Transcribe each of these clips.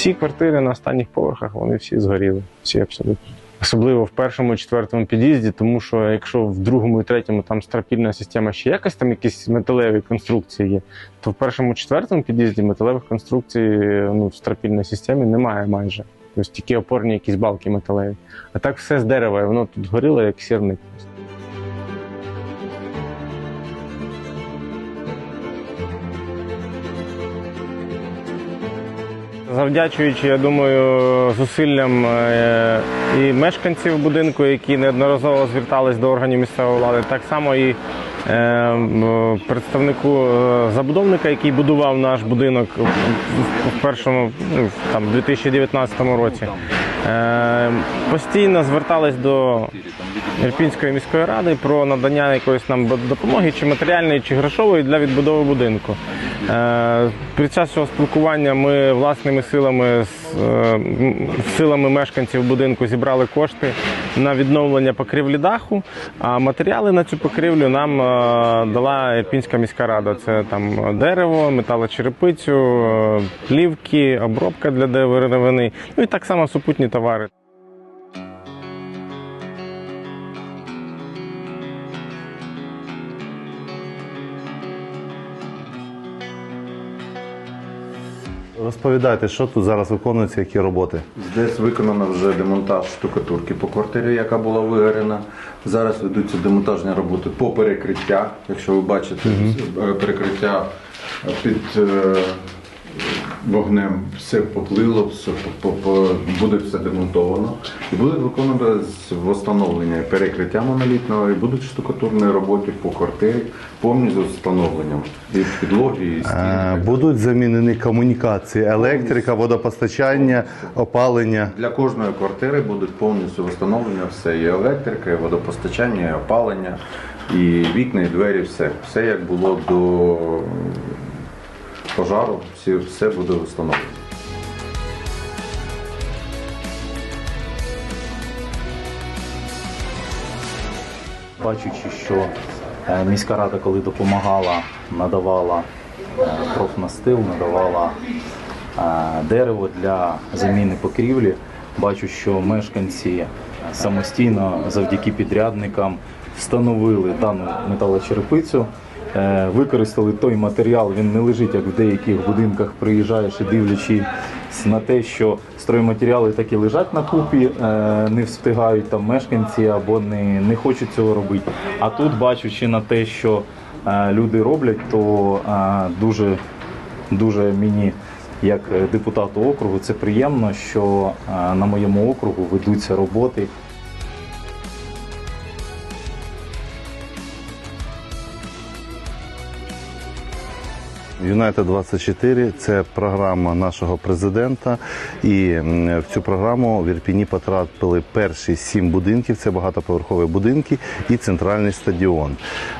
всі квартири на останніх поверхах вони всі згоріли. Всі абсолютно. Особливо в першому четвертому під'їзді, тому що якщо в другому і третьому там стропільна система ще якась там якісь металеві конструкції є, то в першому четвертому під'їзді металевих конструкцій ну, в стропільній системі немає майже. Тобто тільки опорні якісь балки металеві. А так все з дерева, і воно тут горіло як сірник. Завдячуючи, я думаю, зусиллям е, і мешканців будинку, які неодноразово звертались до органів місцевої влади, так само і е, представнику е, забудовника, який будував наш будинок в- першому ну, там, 2019 році. Постійно звертались до Ірпінської міської ради про надання якоїсь нам допомоги, чи матеріальної, чи грошової для відбудови будинку. Е, Під час цього спілкування ми власними силами, з, е, силами мешканців будинку зібрали кошти на відновлення покрівлі даху, а матеріали на цю покрівлю нам е, дала Ірпінська міська рада. Це там дерево, металочерепицю, плівки, обробка для деревини, ну і так само супутні товари. Розповідайте, що тут зараз виконується, які роботи. Здесь виконано вже демонтаж штукатурки по квартирі, яка була вигорена. Зараз ведуться демонтажні роботи по перекриття. Якщо ви бачите, е, перекриття під е, вогнем все поплило, все по- по- буде все демонтовано. І буде виконано встановлення перекриття монолітного і будуть штукатурні роботи по квартирі повністю з встановленням і підлоги, і стін. Е, Будуть замінені комунікації, електрика, водопостачання, опалення. Для кожної квартири будуть повністю встановлення все. І електрика, і водопостачання, і опалення, і вікна, і двері, все. Все як було до пожару, всі, все буде встановлено. бачучи, що е, міська рада, коли допомагала, надавала е, профнастил, надавала е, дерево для заміни покрівлі, бачу, що мешканці самостійно завдяки підрядникам встановили дану металочерепицю. Е, Використали той матеріал, він не лежить, як в деяких будинках приїжджаєш і дивлячись на те, що стройматеріали такі лежать на купі, е, не встигають там мешканці або не, не хочуть цього робити. А тут, бачучи на те, що е, люди роблять, то дуже, дуже мені, як депутату округу, це приємно, що на моєму округу ведуться роботи. Юнайтед 24 це програма нашого президента. І в цю програму в Ірпіні потрапили перші сім будинків. Це багатоповерхові будинки і центральний стадіон.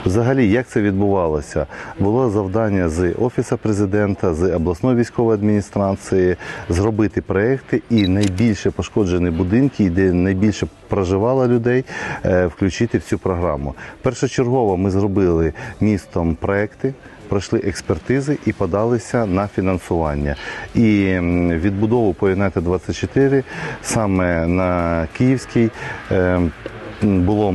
Взагалі, як це відбувалося? Було завдання з офісу президента, з обласної військової адміністрації зробити проекти і найбільше пошкоджені будинки, де найбільше проживало людей, е, включити в цю програму. Першочергово ми зробили містом проекти пройшли експертизи і подалися на фінансування. І відбудову по Юнайтед 24 саме на Київській. Було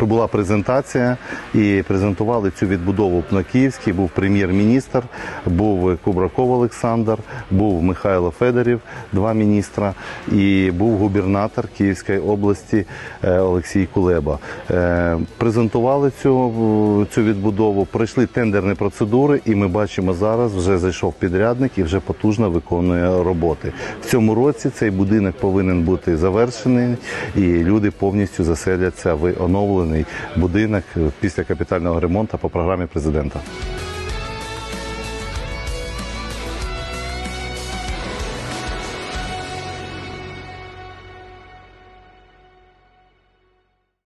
була презентація і презентували цю відбудову на Київській. Був прем'єр-міністр, був Кубраков Олександр, був Михайло Федорів, два міністра, і був губернатор Київської області е, Олексій Кулеба. Е, Презентували цю, цю відбудову, пройшли тендерні процедури, і ми бачимо зараз, вже зайшов підрядник і вже потужно виконує роботи. В цьому році цей будинок повинен бути завершений, і люди повністю заселяться в оновлений будинок після капітального ремонту по програмі президента.